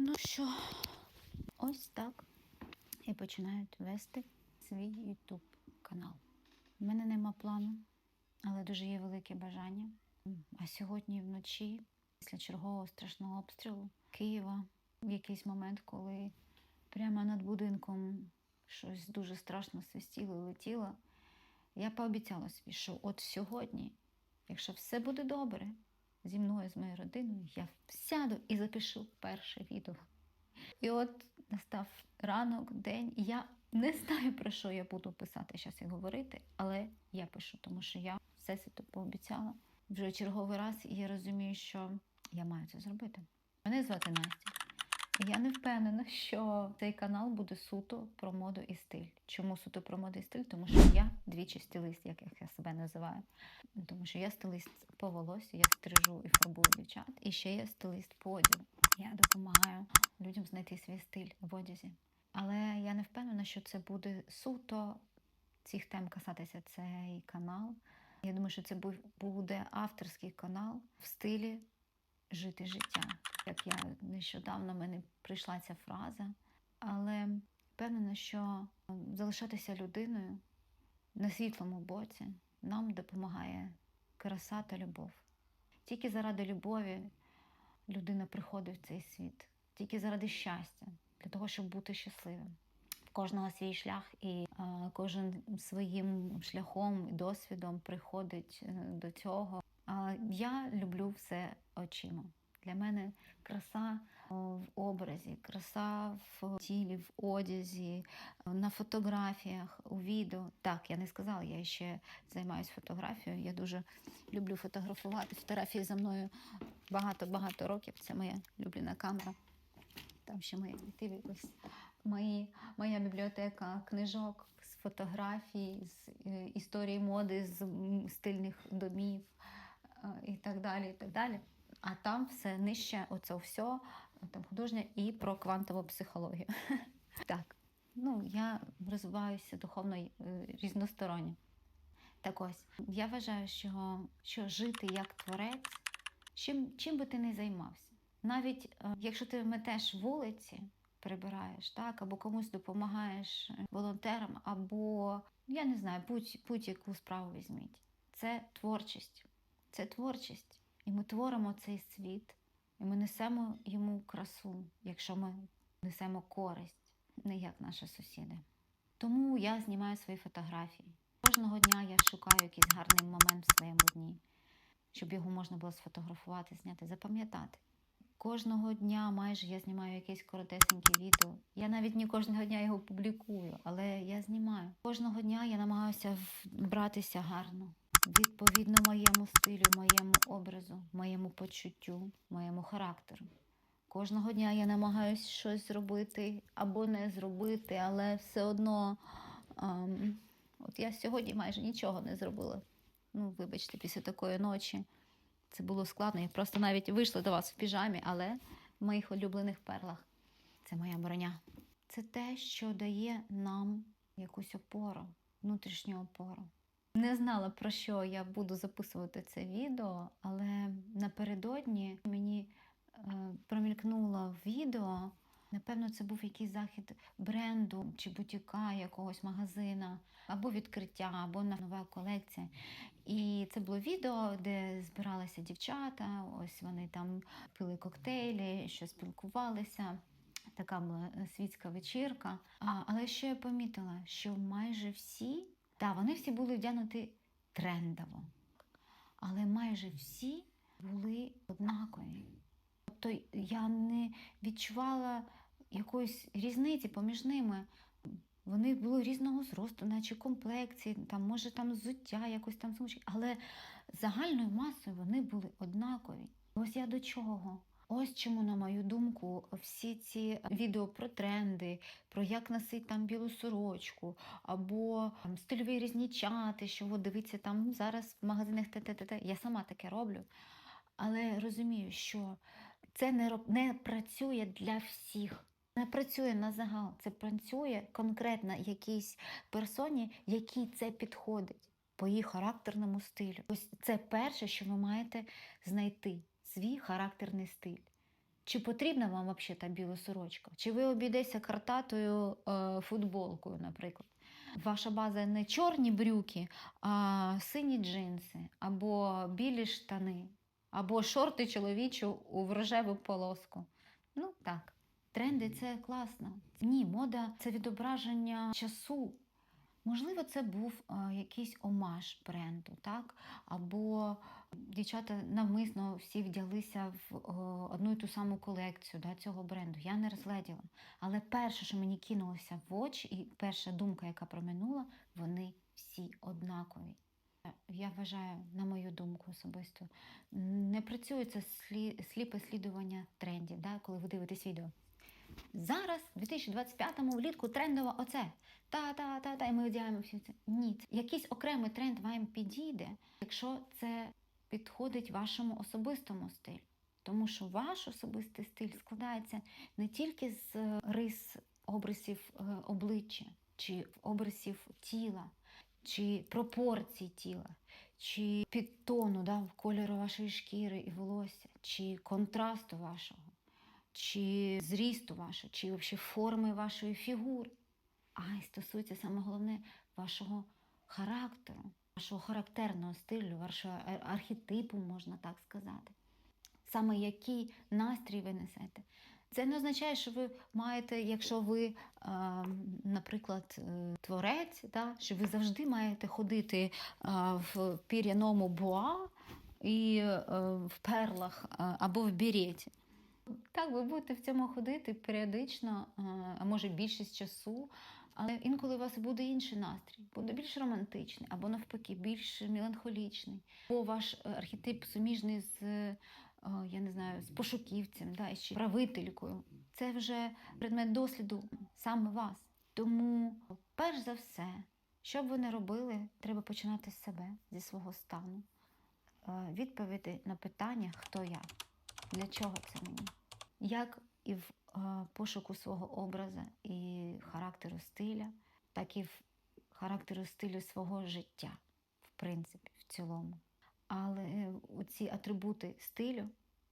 Ну що, ось так і починають вести свій YouTube канал. У мене нема плану, але дуже є велике бажання. А сьогодні вночі, після чергового страшного обстрілу Києва, в якийсь момент, коли прямо над будинком щось дуже страшно свистіло і летіло, я пообіцяла собі, що от сьогодні, якщо все буде добре, зі мною, з моєю родиною, я сяду і запишу перше відео. І от настав ранок, день, і я не знаю, про що я буду писати зараз і говорити, але я пишу, тому що я все це пообіцяла вже черговий раз, і я розумію, що я маю це зробити. Мене звати Настя. Я не впевнена, що цей канал буде суто про моду і стиль. Чому суто про моду і стиль? Тому що я двічі стилист, як я себе називаю. Тому що я стилист по волосю, я стрижу і фарбую дівчат, і ще я стилист по одягу. Я допомагаю людям знайти свій стиль в одязі. Але я не впевнена, що це буде суто цих тем касатися цей канал. Я думаю, що це буде авторський канал в стилі жити життя. Як я нещодавно в мене прийшла ця фраза, але впевнена, що залишатися людиною на світлому боці нам допомагає краса та любов. Тільки заради любові людина приходить в цей світ, тільки заради щастя, для того, щоб бути щасливим. В кожного свій шлях, і кожен своїм шляхом і досвідом приходить е, до цього. Я люблю все очима. Для мене краса в образі, краса в тілі, в одязі, на фотографіях, у відео. Так, я не сказала, я ще займаюся фотографією. Я дуже люблю фотографувати. Фотографії за мною багато-багато років. Це моя улюблена камера. Там ще мої квіти, ось мої, моя бібліотека книжок з фотографій, з е, історії моди, з стильних домів і так далі. і так далі. А там все нижче, оце все, там художня і про квантову психологію. Так, ну я розвиваюся духовно е, різносторонньо. Так ось, я вважаю, що, що жити як творець, чим, чим би ти не займався. Навіть е, якщо ти метеш вулиці, прибираєш, так, або комусь допомагаєш е, волонтерам, або я не знаю, будь, будь-яку справу візьміть. Це творчість. Це творчість. І ми творимо цей світ, і ми несемо йому красу, якщо ми несемо користь, не як наші сусіди. Тому я знімаю свої фотографії. Кожного дня я шукаю якийсь гарний момент в своєму дні, щоб його можна було сфотографувати, зняти, запам'ятати. Кожного дня майже я знімаю якесь коротесеньке відео. Я навіть не кожного дня його публікую, але я знімаю. Кожного дня я намагаюся вбратися гарно, відповідно моєму стилю, моєму образу, моєму почуттю, моєму характеру. Кожного дня я намагаюся щось зробити або не зробити, але все одно ем, от я сьогодні майже нічого не зробила. Ну, вибачте, після такої ночі. Це було складно. Я просто навіть вийшла до вас в піжамі, але в моїх улюблених перлах. Це моя броня. Це те, що дає нам якусь опору, внутрішню опору. Не знала, про що я буду записувати це відео, але напередодні мені е, промількнуло відео. Напевно, це був якийсь захід бренду чи бутіка якогось магазина, або відкриття, або нова колекція. І це було відео, де збиралися дівчата, ось вони там пили коктейлі, що спілкувалися. Така була світська вечірка. А, але що я помітила, що майже всі, так, вони всі були вдягнуті трендово, але майже всі були однакові. Тобто я не відчувала якоїсь різниці поміж ними. Вони були різного зросту, наче комплекції, там, може там взуття, якось там сумочки, але загальною масою вони були однакові. Ось я до чого. Ось чому, на мою думку, всі ці відео про тренди, про як носити там білу сорочку, або там, стильові різнічати, що от дивіться там зараз в магазинах т-т-т-т. Я сама таке роблю. Але розумію, що це не, не працює для всіх. Не працює на загал, це працює конкретно якійсь персоні, якій це підходить по її характерному стилю. Ось це перше, що ви маєте знайти свій характерний стиль. Чи потрібна вам взагалі та біла сорочка? Чи ви обійдеся картатою е, футболкою, наприклад? Ваша база не чорні брюки, а сині джинси, або білі штани, або шорти чоловічі у в рожеву полоску. Ну так. Тренди це класно. Ні, мода це відображення часу. Можливо, це був е, якийсь омаж бренду, так? Або дівчата навмисно всі вдяглися в одну і ту саму колекцію да, цього бренду. Я не розгледіла. Але перше, що мені кинулося в очі, і перша думка, яка проминула, вони всі однакові. Я вважаю, на мою думку особисто, не працює це слі, сліпе слідування трендів, да, коли ви дивитесь відео. Зараз, в 2025-му, влітку трендово оце. Та-та-та-та, і ми одягаємо всі це. Ні, якийсь окремий тренд вам підійде, якщо це підходить вашому особистому стилю. Тому що ваш особистий стиль складається не тільки з е, рис обрисів е, обличчя, чи обрисів тіла, чи пропорцій тіла, чи підтону да, кольору вашої шкіри і волосся, чи контрасту вашого, чи зрісту вашого, чи взагалі форми вашої фігури. А й стосується саме головне вашого характеру, вашого характерного стилю, вашого архетипу, можна так сказати. Саме який настрій ви несете. Це не означає, що ви маєте, якщо ви, е, наприклад, е, творець, да, що ви завжди маєте ходити е, в пір'яному буа і е, в перлах е, або в біреті. Так, ви будете в цьому ходити періодично, е, а може більшість часу, але інколи у вас буде інший настрій, буде більш романтичний, або навпаки, більш меланхолічний. Або ваш е, архетип суміжний з, е, я не знаю, з пошуківцем, да, чи правителькою. Це вже предмет досліду саме вас. Тому, перш за все, що б ви не робили, треба починати з себе, зі свого стану. Е, Відповіді на питання, хто я, для чого це мені. Як і в пошуку свого образу і характеру стиля, так і в характеру стилю свого життя, в принципі, в цілому. Але ці атрибути стилю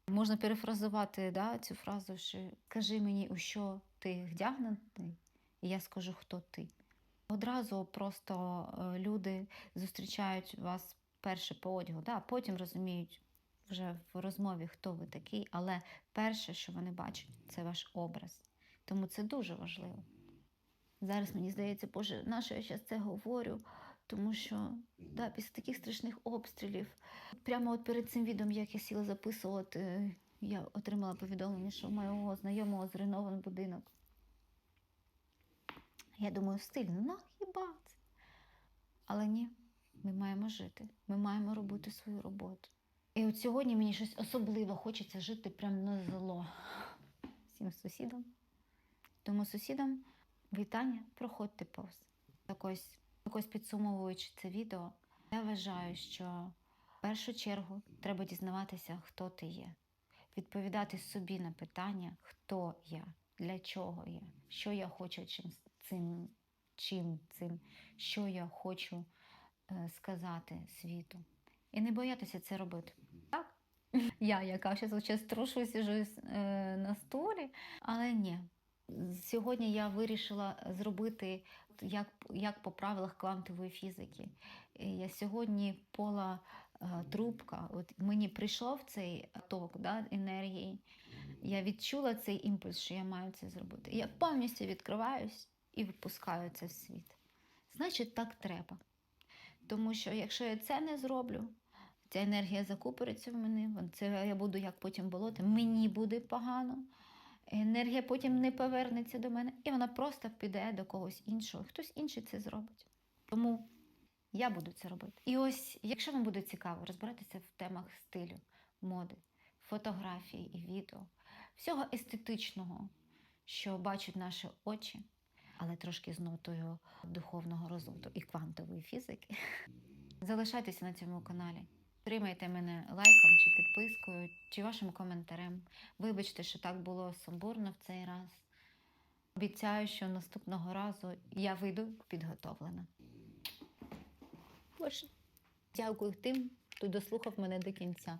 можна перефразувати да, цю фразу, що кажи мені, у що ти вдягнений, і я скажу, хто ти. Одразу просто е, люди зустрічають вас перше по одягу, да, потім розуміють вже в розмові, хто ви такий, але перше, що вони бачать, це ваш образ. Тому це дуже важливо. Зараз мені здається, Боже, на що я зараз це говорю? Тому що да, після таких страшних обстрілів, прямо от перед цим відео, як я сіла записувати, е, я отримала повідомлення, що у моєго знайомого зруйнований будинок. Я думаю, стильно, ну хіба це? Але ні, ми маємо жити, ми маємо робити свою роботу. І от сьогодні мені щось особливо хочеться жити прямо на зло всім сусідам. Тому сусідам вітання, проходьте повз. Так ось, так ось підсумовуючи це відео, я вважаю, що в першу чергу треба дізнаватися, хто ти є, відповідати собі на питання, хто я, для чого я, що я хочу чим цим, чим цим, що я хочу е, сказати світу. І не боятися це робити. Я, яка зараз трушу сижу е, на столі, але ні. Сьогодні я вирішила зробити як, як по правилах квантової фізики. Я сьогодні пола е, трубка, от мені прийшов цей ток да, енергії, я відчула цей імпульс, що я маю це зробити. Я повністю відкриваюсь і випускаю це в світ. Значить, так треба. Тому що якщо я це не зроблю, ця енергія закупориться в мене, це я буду як потім болоти, мені буде погано. Енергія потім не повернеться до мене, і вона просто піде до когось іншого. Хтось інший це зробить. Тому я буду це робити. І ось, якщо вам буде цікаво розбиратися в темах стилю, моди, фотографії і відео, всього естетичного, що бачать наші очі, але трошки з нотою духовного розвитку і квантової фізики. Залишайтеся на цьому каналі. Підтримайте мене лайком чи підпискою, чи вашим коментарем. Вибачте, що так було сумбурно в цей раз. Обіцяю, що наступного разу я вийду підготовлена. Дякую тим, хто дослухав мене до кінця.